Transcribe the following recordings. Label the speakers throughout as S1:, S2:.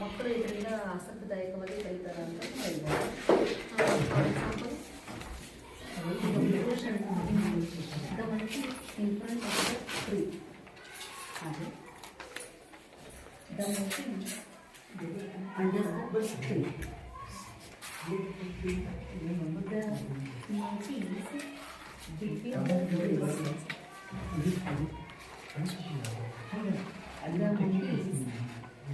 S1: ಮಕ್ಕಳು ಇದರಿಂದ ಆಸಕ್ತಿದಾಯಕವಾಗಿ ಕಲಿತಾರೆ ಅಂತ ಹೇಳ್ಬೋದು for example the monkey in front of the tree ಹಾಗೆ the monkey under the tree the monkey between the
S2: trees. The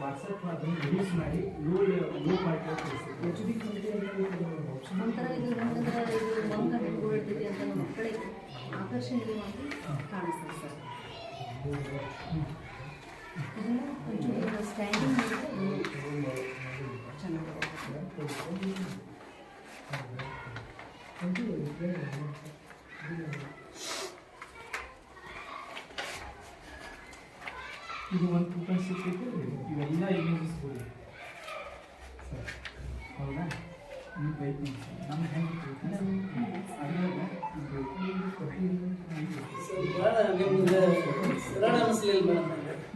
S2: WhatsApp ಅದನ್ನು ರಿಲೀಸ್ ಮಾಡಿ ಲೋ ಲೋ ಕ್ವಾಲಿಟಿ
S1: ಒಂಥರ ಇದು ನಮ್ಗಂದ್ರೆ ಇದು ಅಂತ ಮಕ್ಕಳಿಗೆ ಆಕರ್ಷಣೀಯವಾಗಿ ಕಾಣಿಸ್ತದೆ ಸರ್. ಇದನ್ನ ಸ್ಟ್ಯಾಂಡಿಂಗ್ ಮಾಡಿದ್ರೆ ಚೆನ್ನಾಗಿ
S2: ಇದು ಒಂದು ಟೂ ಪಾಯಿಂಟ್ ಸಿಕ್ಸ್ ಐತೆ ಇವೆಲ್ಲ ಇಮೇಜಸ್ ಸರ್. ಹೌದಾ? ನೀವು ಬೈಕ್ ನಮ್ಗೆ ಹೆಂಗೆ.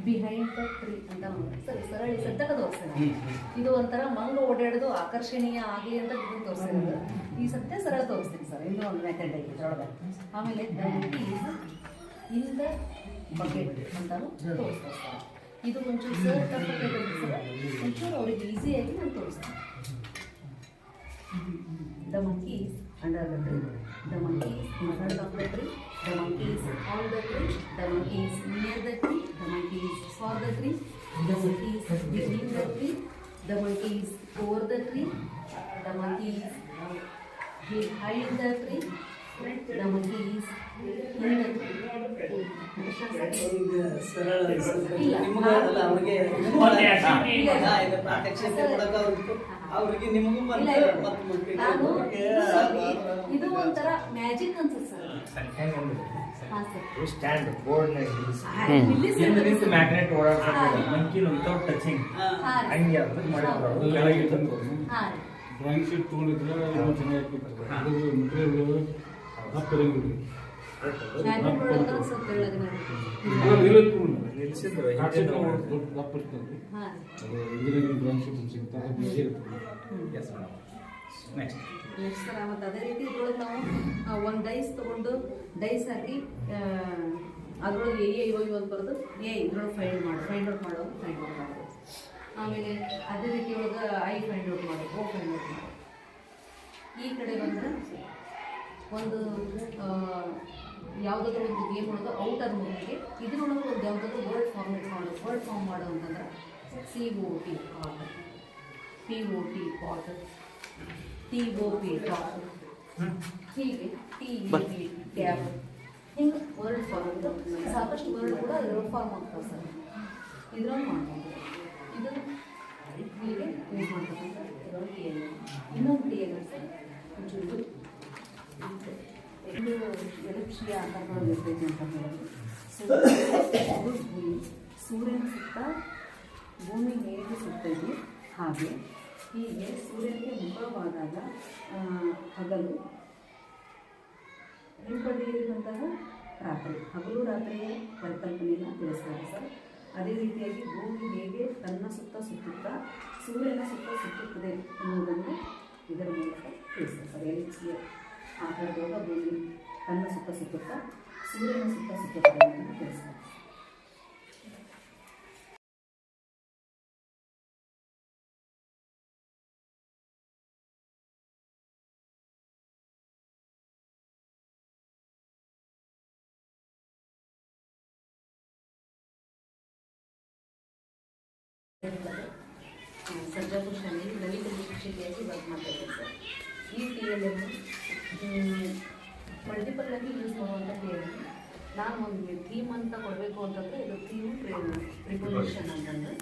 S1: ಬಿಹೈಂಡ್ ದ ಟ್ರೀ ಅಂತ ಒಂದು. ಸರಿ ಸರಳ ಸದ್ಯಕ್ಕೆ ತೋರಿಸ್ತೇನೆ. ಇದು ಒಂಥರ ಮಂಗ ಓಡಾಡೋದು ಆಕರ್ಷಣೀಯ ಆಗಲಿ ಅಂತ ಇದನ್ನು ತೋರಿಸ್ತಿರೋದು ಈ ಸತ್ಯ ಸರಳ ತೋರಿಸ್ತೀನಿ ಸರ್. ಇನ್ನೂ ಒಂದು ಮೆಥಡ್ ಐತಿ ಆಮೇಲೆ ಇನ್ ದ ಬಕೆಟ್ ಅಂತಾನು ತೋರಿಸ್ತಾರೆ ಸರ್ ಇದು ಒಂಚೂರು ಸರ್ ತಪ್ಪು ಒಂಚೂರು ಅವ್ರಿಗೆ ಈಸಿಯಾಗಿ ನಾನು ತೋರಿಸ್ತೀನಿ The monkeys under the tree. The monkeys in front of the tree. The monkeys on the tree. The monkeys near the tree. The monkeys for the tree. The monkeys between the tree. The monkeys over the tree. The monkeys behind the tree. The
S3: ಇದು
S1: ಒಂಥರ magic ಅನ್ಸುತ್ತೆ
S4: sir.
S1: Stand
S4: board
S1: sir.
S4: Magnet ಓಡಾಡ್ತಾರೆ. ಮಂಕಿನ without touching. ಹಂಗೆ ಅದು ಮಾಡಿದ್ರು ಕೆಳಗೆ
S5: drawing sheet ತೊಗೊಂಡಿದ್ರೆ ಚೆನ್ನಾಗಿರ್ತದೆ ಅದು ಮೆಟೀರಿಯಲ್ ದಪ್ಪ
S1: ಸರ್ ಮತ್ತು ಅದೇ ರೀತಿ ಇದ್ರೊಳಗೆ ನಾವು ಒಂದು ಡೈಸ್ ತೊಗೊಂಡು ಡೈಸ್ ಹಾಕಿ ಅದ್ರೊಳಗೆ ಎ ಏ ಇವ ಅಂತ ಬರೋದು. ಏ ಇದ್ರೊಳಗೆ ಫೈಂಡ್ ಮಾಡಿ ಫೈಂಡ್ ಔಟ್ ಮಾಡೋದು ಫೈಂಡ್ ಔಟ್ ಮಾಡೋದು ಆಮೇಲೆ ಅದೇ ರೀತಿ ಒಳಗೆ ಐ ಫೈಂಡ್ ಔಟ್ ಮಾಡೋದು ಓ ಫೈಂಡ್ ಔಟ್ ಮಾಡೋದು ಈ ಕಡೆ ಬಂದ್ರೆ ಒಂದು ಯಾವುದಾದ್ರೂ ಒಂದು ಗೇಮ್ ಒಳಗೆ ಔಟರ್ ಮೂವಿಗೆ ಇದರೊಳಗೆ ಒಂದು ಯಾವುದಾದ್ರೂ ವರ್ಡ್ ಫಾರ್ಮೇಟ್ ಮಾಡೋದು ವರ್ಡ್ ಫಾರ್ಮ್ ಮಾಡೋ ಅಂತಂದ್ರೆ C O T cot P O T pot T O P top ಹೀಗೆ ಟಿ ಟಿ ಟ್ಯಾಬ್ ಹಿಂಗೆ ವರ್ಡ್ ಫಾರ್ಮ್ ಸಾಕಷ್ಟು ವರ್ಡ್ ಕೂಡ ವರ್ಡ್ ಫಾರ್ಮ್ ಆಗ್ತವೆ ಸರ್. ಇದ್ರಲ್ಲಿ ಮಾಡ್ಬೋದು. ಇದು ಹೀಗೆ ಯೂಸ್ ಮಾಡ್ತಕ್ಕಂಥ ಇನ್ನೊಂದು ಟಿ ಸರ್ ಒಂಚೂರು ಎಲಕ್ಷಿಯ ಆಕಾರಗಳು ಇರ್ತೈತೆ ಅಂತ ಹೇಳೋದು ಭೂಮಿ ಸೂರ್ಯನ ಸುತ್ತ ಭೂಮಿ ಹೇಗೆ ಸುತ್ತೈತಿ, ಹಾಗೆ ಹೀಗೆ ಸೂರ್ಯನಿಗೆ ಮುಖವಾದಾಗ ಹಗಲು ಹಗಲು ಬಂದಾಗ? ರಾತ್ರಿ. ಹಗಲು ರಾತ್ರಿಯ ಪರಿಕಲ್ಪನೆಯನ್ನು ತಿಳಿಸ್ತಾರೆ ಸರ್. ಅದೇ ರೀತಿಯಾಗಿ ಭೂಮಿ ಹೇಗೆ ತನ್ನ ಸುತ್ತ ಸುತ್ತುತ್ತಾ ಸೂರ್ಯನ ಸುತ್ತ ಸುತ್ತುತ್ತದೆ ಎನ್ನುವುದನ್ನು ಇದರ ಮೂಲಕ ತಿಳಿಸ್ತಾರೆ ಸರ್. ಎಲ್ಲಿ ಆಕಾರದೊಳಗೆ ಭೂಮಿ ತನ್ನ ಸುತ್ತ ಸುತ್ತುತ್ತಾ ಸೂರ್ಯನ ಸುತ್ತ ಸುತ್ತುತ್ತದೆ ಎಂದು ತಿಳಿಸ್ತಾರೆ ಸರ್ಜಾಪುರ ಶಾಲೆಯಲ್ಲಿ ನವೀಕರಣ ಶಿಕ್ಷಕಿಯಾಗಿ ವರ್ಕ್ ಮಾಡ್ತಾ ಇದ್ದೀನಿ ಸರ್ ಈ ಟಿ ಎಲ್ ಮಲ್ಟಿಪಲ್ ಆಗಿ ಯೂಸ್ ಮಾಡುವಂಥ ಟಿ ನಾನು ಒಂದು ಥೀಮ್ ಅಂತ ಕೊಡಬೇಕು ಅಂತಂದರೆ ಇದು ಥೀಮ್ ಪ್ರಿಪೊಸಿಷನ್ ಅಂತಂದ್ರೆ.